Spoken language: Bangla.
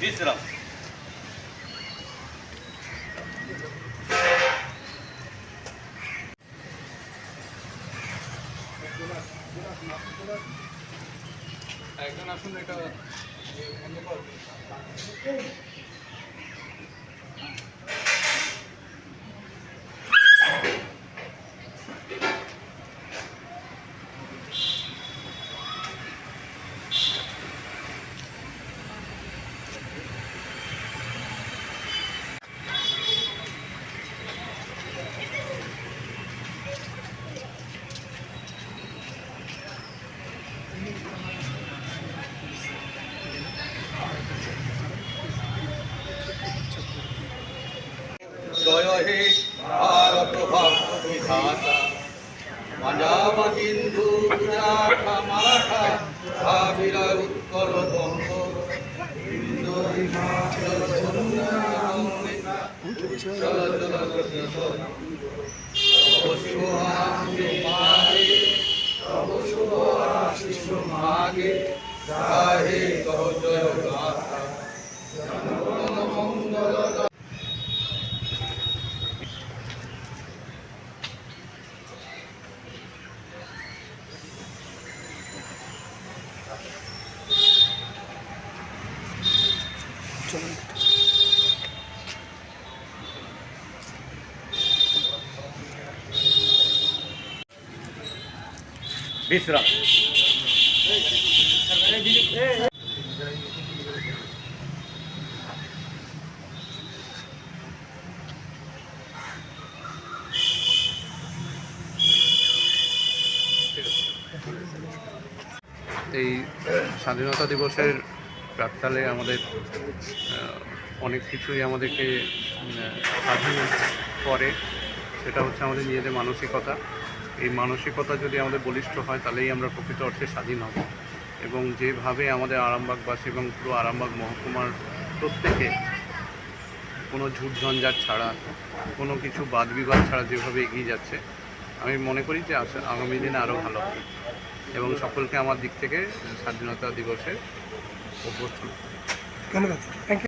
বিশ্রাম একজন আসুন এটা জয় হে ভারত বিধাতা পাঞ্জাব সিন্ধু গুজরাট মারাঠা দ্রাবিড় উত্তর বঙ্গ হিন্দু হিমাচল গঙ্গে আশিস মাগে গাহে কহ জয় গাথা জনগণ মঙ্গল বিশ্রাম। এই স্বাধীনতা দিবসের প্রাককালে আমাদের অনেক কিছুই আমাদেরকে স্বাধীন করে। সেটা হচ্ছে আমাদের নিজেদের মানসিকতা। এই মানসিকতা যদি আমাদের বলিষ্ঠ হয়, তাহলেই আমরা প্রকৃত অর্থে স্বাধীন হব। এবং যেভাবে আমাদের আরামবাগবাসী এবং পুরো আরামবাগ মহকুমার প্রত্যেকে কোনো ঝুট ঝঞ্ঝাট ছাড়া, কোনো কিছু বাদ বিবাদ ছাড়া যেভাবে এগিয়ে যাচ্ছে, আমি মনে করি যে আগামী দিনে আরও ভালো হবে। এবং সকলকে আমার দিক থেকে স্বাধীনতা দিবসের অভ্যর্থনা। ধন্যবাদ। Thank you